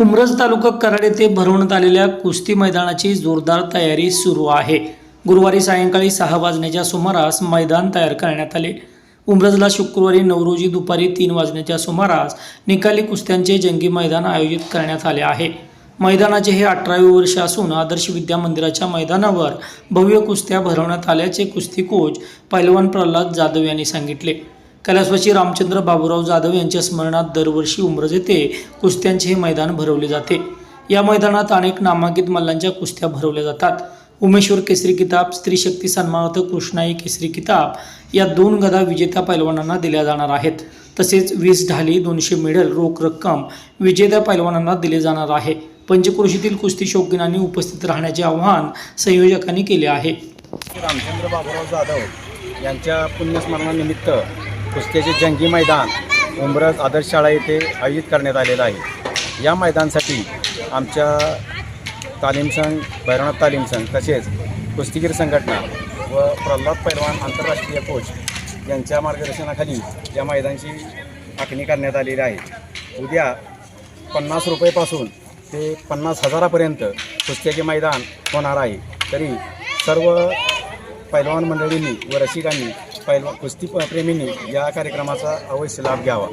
उमरज तालुका कराड येथे भरवण्यात आलेल्या कुस्ती मैदानाची जोरदार तयारी सुरू आहे. गुरुवारी सायंकाळी सहा वाजण्याच्या सुमारास मैदान तयार करण्यात आले. उमरजला शुक्रवारी नऊ रोजी दुपारी तीन वाजण्याच्या सुमारास निकाली कुस्त्यांचे जंगी मैदान आयोजित करण्यात आले आहे. मैदानाचे हे अठरावे वर्ष असून आदर्श विद्या मंदिराच्या मैदानावर भव्य कुस्त्या भरवण्यात आल्याचे कुस्ती कोच पैलवान प्रल्हाद जाधव यांनी सांगितले. कैलासवासी रामचंद्र बाबूराव जाधव यांच्या स्मरणात दरवर्षी उमरज येथे कुस्त्यांचे हे मैदान भरवले जाते. या मैदानात अनेक नामांकित मल्लांच्या कुस्त्या भरवल्या जातात. उमेश्वर केसरी किताब स्त्री शक्ती सन्मानार्थ कृष्णाई केसरी किताब या दोन गदा विजेत्या पैलवानांना दिल्या जाणार आहेत. तसेच वीस ढाली दोनशे मेडल रोख रक्कम विजेत्या पैलवानांना दिले जाणार आहे. पंचक्रोशीतील कुस्ती शौकीनांनी उपस्थित राहण्याचे आवाहन संयोजकांनी केले आहे. रामचंद्र बाबूराव जाधव यांच्या पुण्यस्मरणानिमित्त कुस्त्याचे जंगी मैदान उमरज आदर्श शाळा येथे आयोजित करण्यात आलेलं आहे. या मैदानासाठी आमच्या तालीम संघ भैरवनाथ तालीम संघ तसेच कुस्तीगीर संघटना व प्रल्हाद पैलवान आंतरराष्ट्रीय कोच यांच्या मार्गदर्शनाखाली या मैदानाची आखणी करण्यात आलेली आहे. उद्या पन्नास रुपयेपासून ते पन्नास हजारापर्यंत कुस्त्याचे मैदान होणार आहे. तरी सर्व पैलवान मंडळींनी व रसिकांनी पैलवान कुस्ती प्रेमींनी या कार्यक्रमाचा अवश्य लाभ घ्यावा.